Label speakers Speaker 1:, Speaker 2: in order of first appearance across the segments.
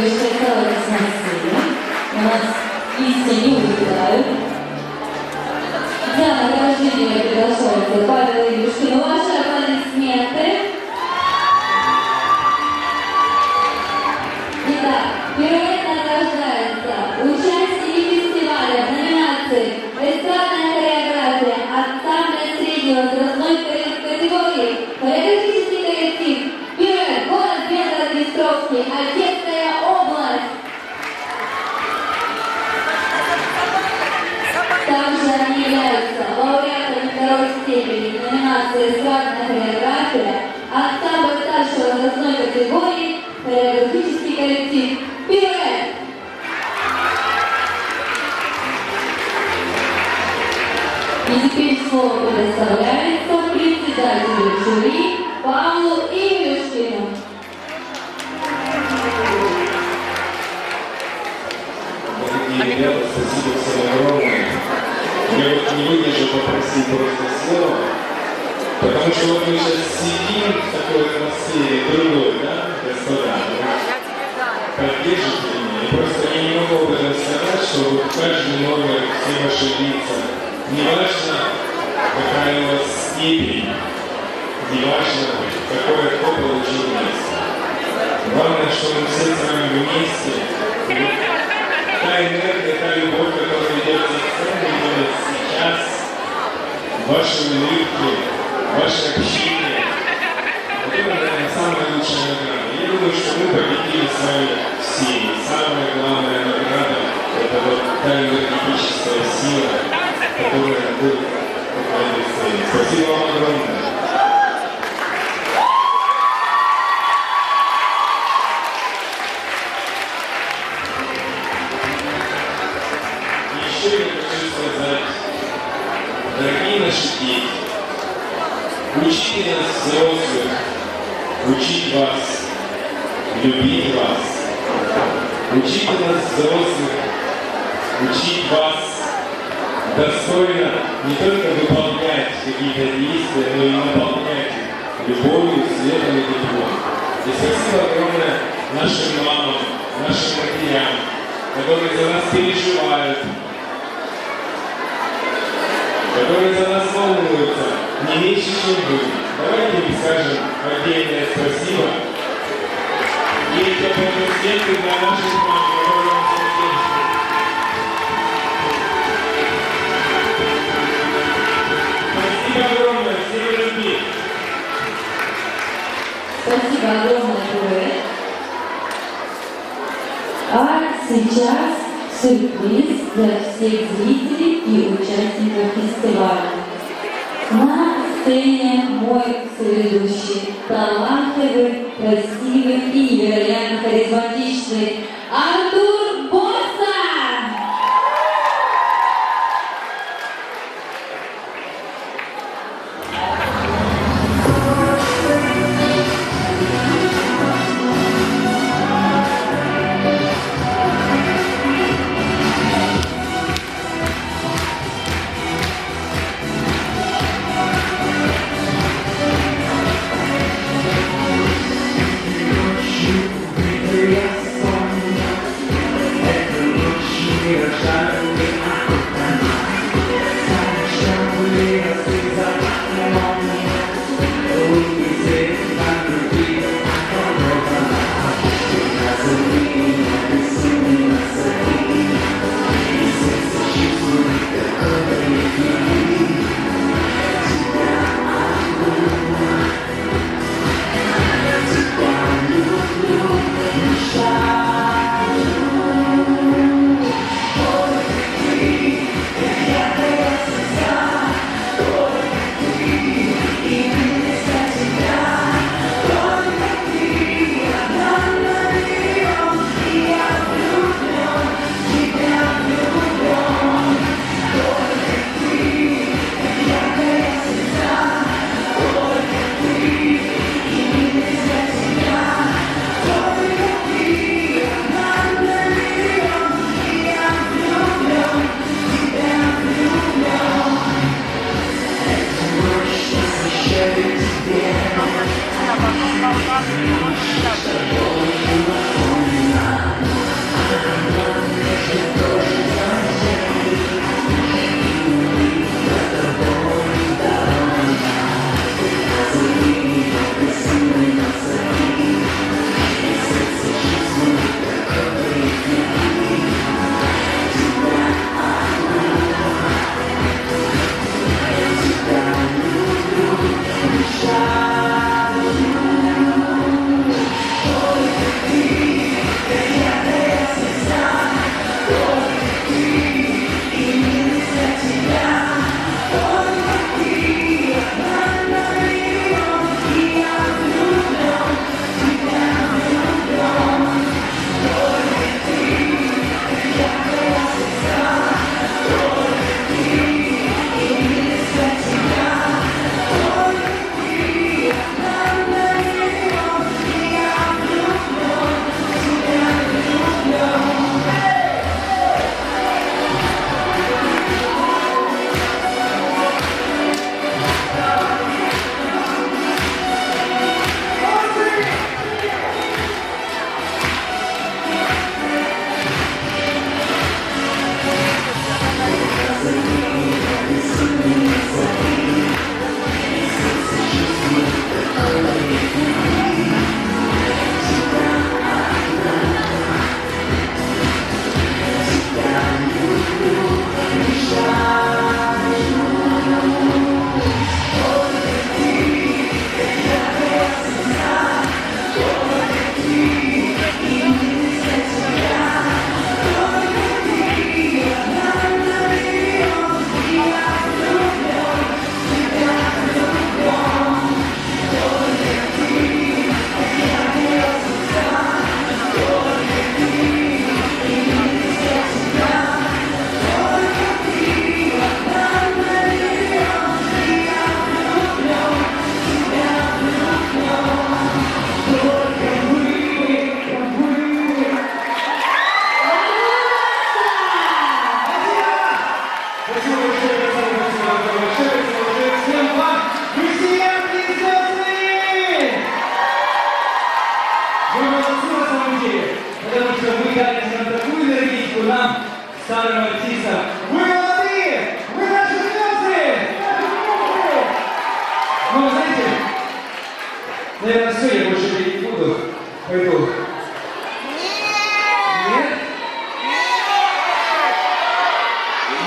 Speaker 1: Дочекалась на сцене. У нас истине улетают. Степени номинации «Эстрадная хореография», ансамбль старшей возрастной категории, хореографический коллектив «Пируэт». И теперь слово предоставляется председателю жюри Павлу Ивлюшкину.
Speaker 2: Дорогие ребята, спасибо всем огромное. Не выдержу попросить просто слово, потому что вот мы сейчас сидим в такой атмосфере другой, да, господа? Поддержите меня. И просто я не могу об этом сказать, что вот каждый номер, все ваши лица, неважно, какая у вас степень, неважно, какое кто получил место. Главное, что мы все с вами вместе. Та энергия, та любовь, которая идет за сценой, идет сейчас, ваши улыбки, ваше общение, вот это, наверное, самая лучшая награда. Я думаю, что мы победили с вами все. И самая главная награда – это вот та энергетическая сила, которая на этой сцене. Спасибо вам огромное. Еще я хочу сказать, дорогие наши дети, учите нас взрослых, учить вас, любить вас, учите нас взрослых, учить вас достойно не только выполнять какие-то действия, но и наполнять их любовью, светом и теплом. И спасибо огромное нашим мамам, нашим матерям, которые за нас переживают, которые за нас волнуются, не меньше, чем вы. Давайте им скажем отдельное спасибо. И эти аплодисменты для наших мам. Спасибо огромное, всем любви.
Speaker 3: Спасибо огромное, дуэт. А сейчас сюрприз для всех зрителей и участников фестиваля. На сцене мой следующий талантливый, красивый и невероятно харизматичный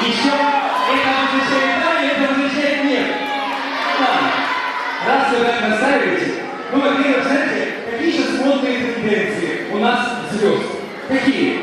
Speaker 4: Еще это возвышение да, это возвышение нет. Да. Раз вы так настаиваете, ну, во-первых, знаете, какие сейчас модные тенденции у нас звезд? Какие?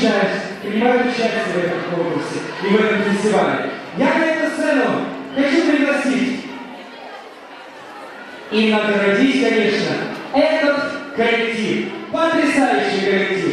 Speaker 4: часть, принимают участие в этом конкурсе и в этом фестивале. Я на эту сцену хочу пригласить и наградить, конечно, этот коллектив, потрясающий коллектив.